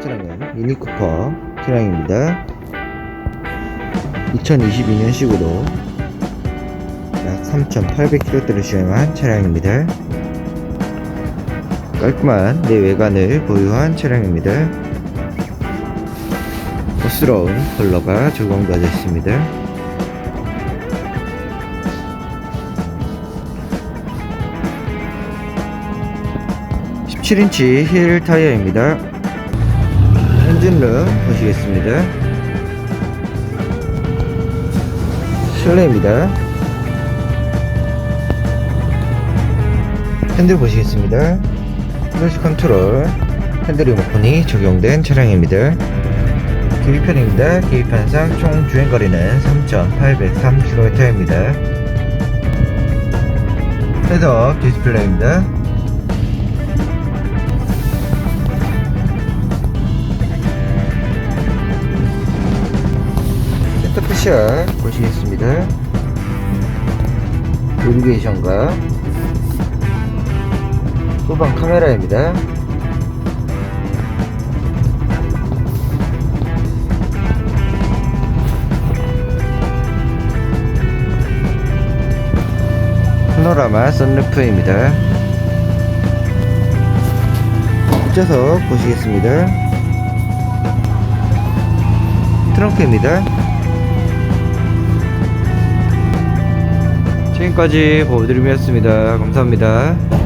차량은 미니쿠퍼 차량입니다. 2022년식으로 약 3,800km를 주행한 차량입니다. 깔끔한 내외관을 보유한 차량입니다. 고스러운 컬러가 적용되어 있습니다. 17인치 힐 타이어입니다. 엔진룸 보시겠습니다. 실내입니다. 핸들 보시겠습니다. 클래식 컨트롤 핸들 리모컨이 적용된 차량입니다. 계기판입니다. 계기판상 총 주행거리는 3,803km입니다. 헤드업 디스플레이입니다. 센터푸샷 보시겠습니다. 내비게이션과 후방 카메라입니다. 파노라마 썬루프입니다. 뒷좌석 보시겠습니다. 트렁크입니다. 지금까지 보여드림이었습니다. 감사합니다.